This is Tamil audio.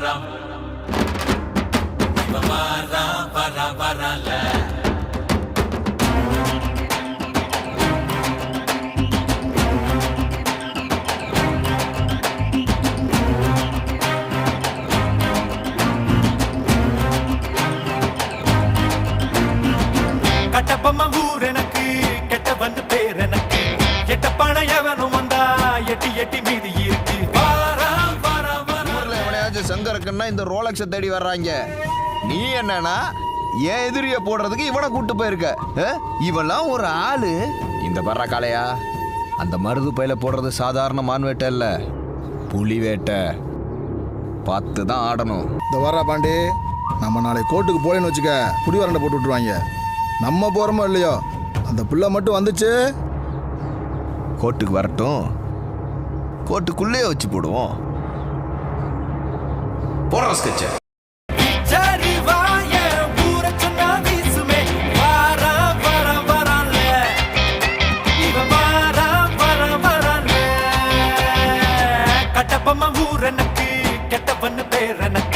வரம் இவ வாரா வர வரல. கட்டப்பம்மா ஊர் எனக்கு கெட்ட வந்து பேர் எனக்கு. எட்டப்பான எவனும் வந்தா எட்டி எட்டி மீ சங்கருக்குன்னா இந்த ரோலக்ஸை தேடி வர்றாங்க. நீ என்னன்னா என் எதிரிய போடுறதுக்கு இவனை கூட்டு போயிருக்க. அஹ்? இவன்லாம் ஒரு ஆளு. இந்த வர்ற காளையா? அந்த மருது பையில போடுறது சாதாரண மான் வேட்டை இல்ல. புலி வேட்டை பார்த்து தான் ஆடணும். இந்த வர்றா பாண்டி நம்ம நாளை கோர்ட்டுக்கு போலேன்னு வச்சுக்க புடி வரண்டை போட்டு விட்டுருவாங்க. நம்ம போகிறோமோ இல்லையோ? அந்த பிள்ளை மட்டும் வந்துச்சு. கோர்ட்டுக்கு வரட்டும். கோர்ட்டுக்குள்ளேயே வச்சு போடுவோம் போடுற ஸ்கெட்சை சரி வாய ஊரை சொன்னா வீசுமே வாரா வாரா வரான்ல இவன் வாரா வாரா வரான்ல கட்டப்பம்ம ஊர் எனக்கு கெட்டவன்னு பேர் எனக்கு